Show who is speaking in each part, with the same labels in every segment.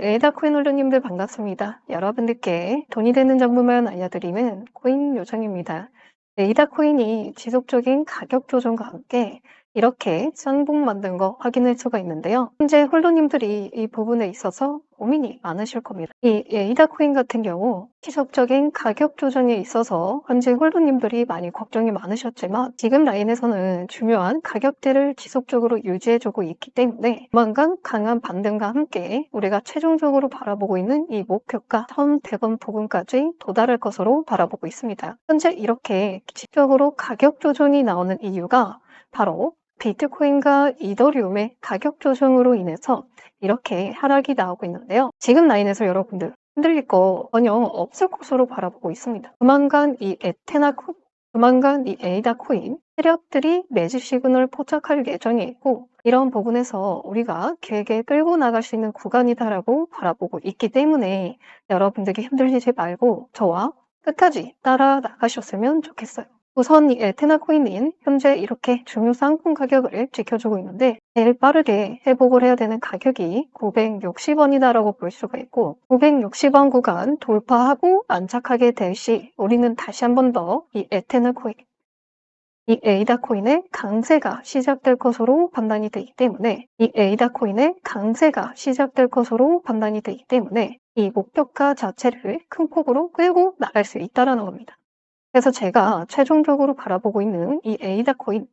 Speaker 1: 에이다코인 홀더님들 반갑습니다. 여러분들께 돈이 되는 정보만 알려드리는 코인 요정입니다. 에이다코인이 지속적인 가격 조정과 함께 이렇게 쌍봉 만든 거 확인할 수가 있는데요. 현재 홀더님들이 이 부분에 있어서 고민이 많으실 겁니다. 이 에이다 코인 같은 경우 지속적인 가격 조정에 있어서 현재 홀더님들이 많이 걱정이 많으셨지만 지금 라인에서는 중요한 가격대를 지속적으로 유지해주고 있기 때문에 조만간 강한 반등과 함께 우리가 최종적으로 바라보고 있는 이 목표가 1,100원 부근까지 도달할 것으로 바라보고 있습니다. 현재 이렇게 지속적으로 가격 조정이 나오는 이유가 바로 비트코인과 이더리움의 가격 조정으로 인해서 이렇게 하락이 나오고 있는데요. 지금 라인에서 여러분들 흔들릴 거 전혀 없을 것으로 바라보고 있습니다. 조만간 이 에테나 코, 조만간 이 에이다 코인 세력들이 매집 시그널을 포착할 예정이 있고 이런 부분에서 우리가 길게 끌고 나갈 수 있는 구간이다라고 바라보고 있기 때문에 여러분들이 힘들리지 말고 저와 끝까지 따라 나가셨으면 좋겠어요. 우선 이 에테나 코인은 현재 이렇게 중요 상품 가격을 지켜주고 있는데 제일 빠르게 회복을 해야 되는 가격이 960원이다라고 볼 수가 있고 960원 구간 돌파하고 안착하게 될 시 우리는 다시 한 번 더 이 에테나 코인 이 에이다 코인의 강세가 시작될 것으로 판단이 되기 때문에 이 에이다 코인의 강세가 시작될 것으로 판단이 되기 때문에 이 목표가 자체를 큰 폭으로 끌고 나갈 수 있다는 겁니다. 그래서 제가 최종적으로 바라보고 있는 이 에이다 코인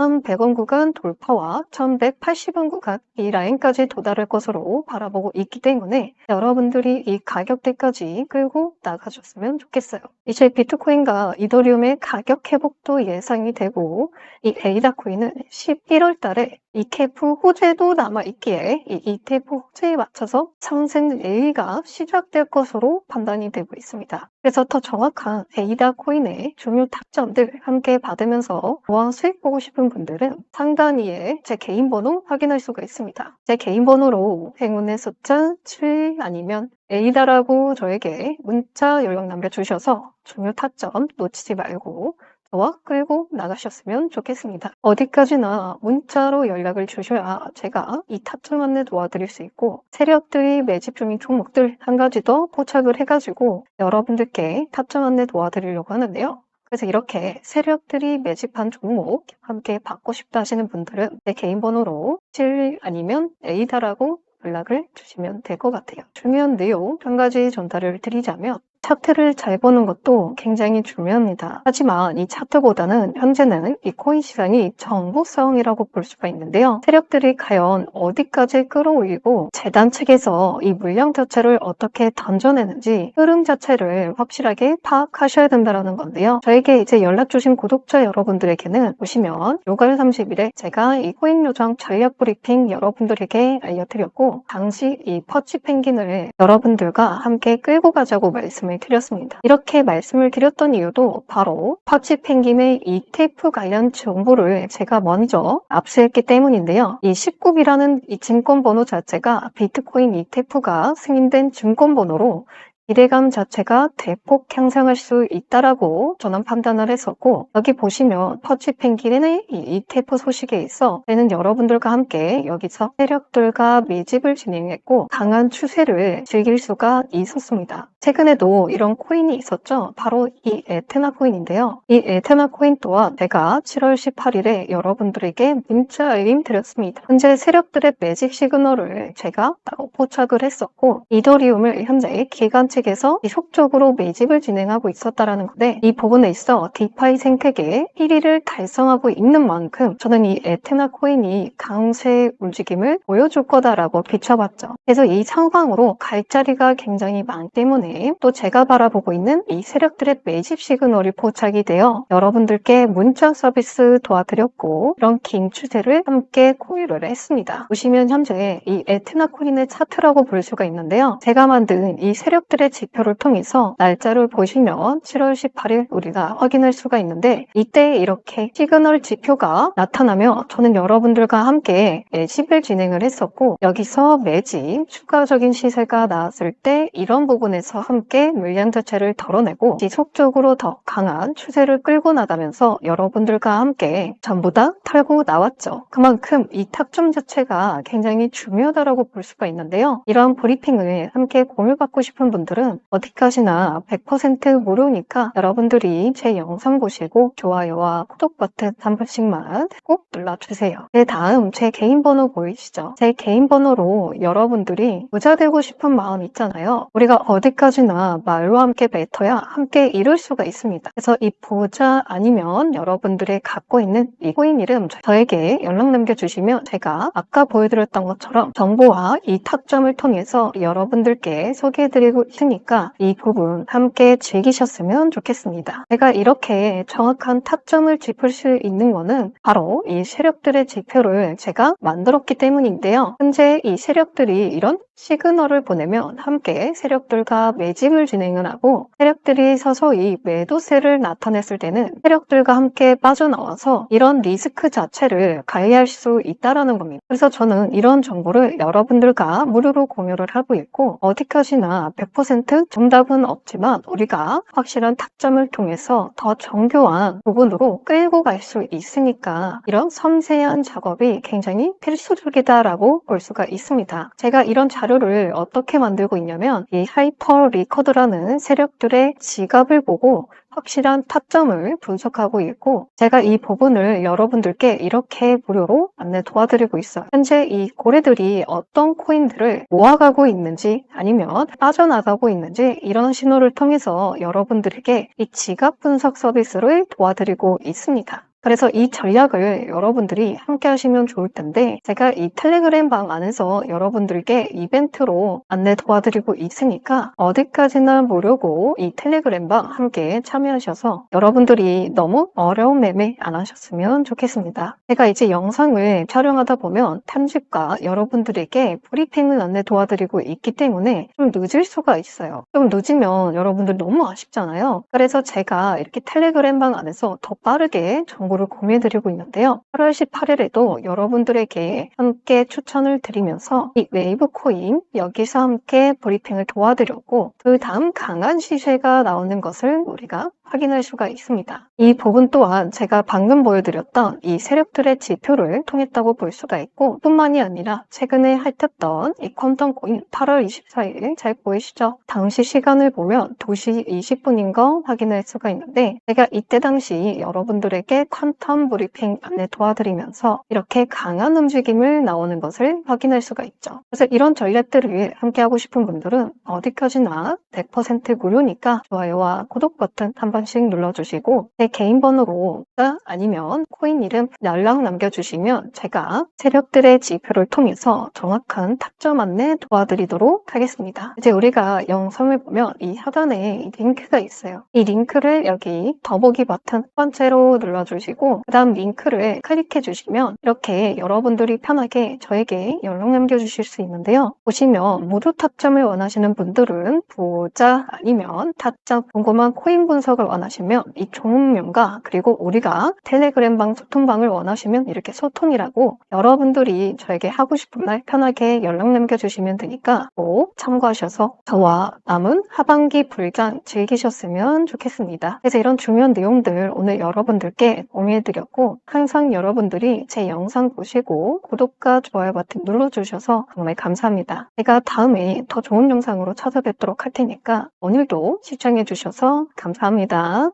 Speaker 1: 1,100원 구간 돌파와 1,180원 구간 이 라인까지 도달할 것으로 바라보고 있기 때문에 여러분들이 이 가격대까지 끌고 나가셨으면 좋겠어요. 이제 비트코인과 이더리움의 가격 회복도 예상이 되고 이 에이다 코인은 11월 달에 ETF 호재도 남아있기에 이 ETF 호재에 맞춰서 상승 예의가 시작될 것으로 판단이 되고 있습니다. 그래서 더 정확한 에이다 코인의 중요 타점들 함께 받으면서 보안 수익 보고 싶은 분들은 상단위에 제 개인 번호 확인할 수가 있습니다. 제 개인 번호로 행운의 숫자 7 아니면 에이다라고 저에게 문자 연락 남겨주셔서 중요 타점 놓치지 말고 저와 끌고 나가셨으면 좋겠습니다. 어디까지나 문자로 연락을 주셔야 제가 이 타점 안내 도와드릴 수 있고 세력들이 매집 중인 종목들 한 가지 더 포착을 해가지고 여러분들께 타점 안내 도와드리려고 하는데요. 그래서 이렇게 세력들이 매집한 종목 함께 받고 싶다 하시는 분들은 제 개인 번호로 7 아니면 A다라고 연락을 주시면 될 것 같아요. 중요한 내용 한 가지 전달을 드리자면 차트를 잘 보는 것도 굉장히 중요합니다. 하지만 이 차트보다는 현재는 이 코인 시장이 정보성이라고 볼 수가 있는데요. 세력들이 과연 어디까지 끌어올리고 재단 측에서 이 물량 자체를 어떻게 던져내는지 흐름 자체를 확실하게 파악하셔야 된다는 건데요. 저에게 이제 연락 주신 구독자 여러분들에게는 보시면 6월 30일에 제가 이 코인 요정 전략 브리핑 여러분들에게 알려드렸고 당시 이 퍼치 펭귄을 여러분들과 함께 끌고 가자고 말씀을 드렸습니다. 이렇게 말씀을 드렸던 이유도 바로 퍼치 펭귄의 ETF 관련 정보를 제가 먼저 압수했기 때문인데요. 이 19이라는 이 증권 번호 자체가 비트코인 ETF가 승인된 증권 번호로 기대감 자체가 대폭 향상할 수 있다라고 저는 판단을 했었고 여기 보시면 퍼치 펭귄의 이 ETF 소식에 있어 저는 여러분들과 함께 여기서 세력들과 밀집을 진행했고 강한 추세를 즐길 수가 있었습니다. 최근에도 이런 코인이 있었죠. 바로 이 에테나 코인인데요. 이 에테나 코인 또한 제가 7월 18일에 여러분들에게 문자 알림 드렸습니다. 현재 세력들의 매직 시그널을 제가 따로 포착을 했었고 이더리움을 현재 기관 측에서 지속적으로 매집을 진행하고 있었다라는 건데 이 부분에 있어 디파이 생태계의 1위를 달성하고 있는 만큼 저는 이 에테나 코인이 강세 움직임을 보여줄 거다라고 비춰봤죠. 그래서 이 상황으로 갈 자리가 굉장히 많기 때문에 또 제가 바라보고 있는 이 세력들의 매집 시그널이 포착이 되어 여러분들께 문자 서비스 도와드렸고 이런 긴 추세를 함께 공유를 했습니다. 보시면 현재 이 에테나 코인의 차트라고 볼 수가 있는데요. 제가 만든 이 세력들의 세력들 의 지표를 통해서 날짜를 보시면 7월 18일 우리가 확인할 수가 있는데 이때 이렇게 시그널 지표가 나타나며 저는 여러분들과 함께 매집을 진행을 했었고 여기서 매집 추가적인 시세가 나왔을 때 이런 부분에서 함께 물량 자체를 덜어내고 지속적으로 더 강한 추세를 끌고 나가면서 여러분들과 함께 전부 다 털고 나왔죠. 그만큼 이 탁점 자체가 굉장히 중요하다고 볼 수가 있는데요. 이런 브리핑을 함께 공유받고 싶은 분들은 어디까지나 100% 무료니까 여러분들이 제 영상 보시고 좋아요와 구독 버튼 한 번씩만 꼭 눌러주세요. 네, 다음 제 개인 번호 보이시죠? 제 개인 번호로 여러분들이 부자 되고 싶은 마음 있잖아요. 우리가 어디까지나 말로 함께 뱉어야 함께 이룰 수가 있습니다. 그래서 이 부자 아니면 여러분들의 갖고 있는 이 코인 이름 저에게 연락 남겨주시면 제가 아까 보여드렸던 것처럼 정보와 이 탁점을 통해서 여러분들께 소개해드리고 까 이 부분 함께 즐기셨으면 좋겠습니다. 제가 이렇게 정확한 타점을 짚을 수 있는 거는 바로 이 세력들의 지표를 제가 만들었기 때문인데요. 현재 이 세력들이 이런 시그널을 보내면 함께 세력들과 매집을 진행을 하고 세력들이 서서히 매도세를 나타냈을 때는 세력들과 함께 빠져나와서 이런 리스크 자체를 가해할 수 있다라는 겁니다. 그래서 저는 이런 정보를 여러분들과 무료로 공유를 하고 있고 어디까지나 100% 정답은 없지만 우리가 확실한 타점을 통해서 더 정교한 부분으로 끌고 갈 수 있으니까 이런 섬세한 작업이 굉장히 필수적이다라고 볼 수가 있습니다. 제가 이런 자료 를 어떻게 만들고 있냐면 이 하이퍼 리커드라는 세력들의 지갑을 보고 확실한 타점을 분석하고 있고 제가 이 부분을 여러분들께 이렇게 무료로 안내 도와드리고 있어요. 현재 이 고래들이 어떤 코인들을 모아가고 있는지 아니면 빠져나가고 있는지 이런 신호를 통해서 여러분들에게 이 지갑 분석 서비스를 도와드리고 있습니다. 그래서 이 전략을 여러분들이 함께 하시면 좋을 텐데 제가 이 텔레그램 방 안에서 여러분들께 이벤트로 안내 도와드리고 있으니까 어디까지나 무료고 이 텔레그램 방 함께 참여하셔서 여러분들이 너무 어려운 매매 안 하셨으면 좋겠습니다. 제가 이제 영상을 촬영하다 보면 편집과 여러분들에게 브리핑을 안내 도와드리고 있기 때문에 좀 늦을 수가 있어요. 좀 늦으면 여러분들 너무 아쉽잖아요. 그래서 제가 이렇게 텔레그램 방 안에서 더 빠르게 정 정보를 공유해드리고 있는데요. 8월 18일에도 여러분들에게 함께 추천을 드리면서 이 웨이브 코인 여기서 함께 브리핑을 도와드렸고 그 다음 강한 시세가 나오는 것을 우리가 확인할 수가 있습니다. 이 부분 또한 제가 방금 보여드렸던 이 세력들의 지표를 통했다고 볼 수가 있고 뿐만이 아니라 최근에 핥혔던 이 퀀텀 코인 8월 24일 잘 보이시죠? 당시 시간을 보면 2시 20분인 거 확인할 수가 있는데 제가 이때 당시 여러분들에게 퀀텀 브리핑 안내 도와드리면서 이렇게 강한 움직임을 나오는 것을 확인할 수가 있죠. 그래서 이런 전략들을 함께 하고 싶은 분들은 어디까지나 100% 무료니까 좋아요와 구독 버튼 한번 번씩 눌러주시고 제 개인 번호로 아니면 코인 이름 연락 남겨주시면 제가 세력들의 지표를 통해서 정확한 탑점 안내 도와드리도록 하겠습니다. 이제 우리가 영상을 보면 이 하단에 링크가 있어요. 이 링크를 여기 더보기 버튼 첫 번째로 눌러주시고 그 다음 링크를 클릭해 주시면 이렇게 여러분들이 편하게 저에게 연락 남겨주실 수 있는데요. 보시면 무료 탑점을 원하시는 분들은 부자 아니면 탑점 궁금한 코인 분석을 원하시면 이 종목명과 그리고 우리가 텔레그램방 소통방을 원하시면 이렇게 소통이라고 여러분들이 저에게 하고 싶은 말 편하게 연락 남겨주시면 되니까 꼭 참고하셔서 저와 남은 하반기 불장 즐기셨으면 좋겠습니다. 그래서 이런 중요한 내용들 오늘 여러분들께 공유해드렸고 항상 여러분들이 제 영상 보시고 구독과 좋아요 버튼 눌러주셔서 정말 감사합니다. 제가 다음에 더 좋은 영상으로 찾아뵙도록 할 테니까 오늘도 시청해주셔서 감사합니다. あ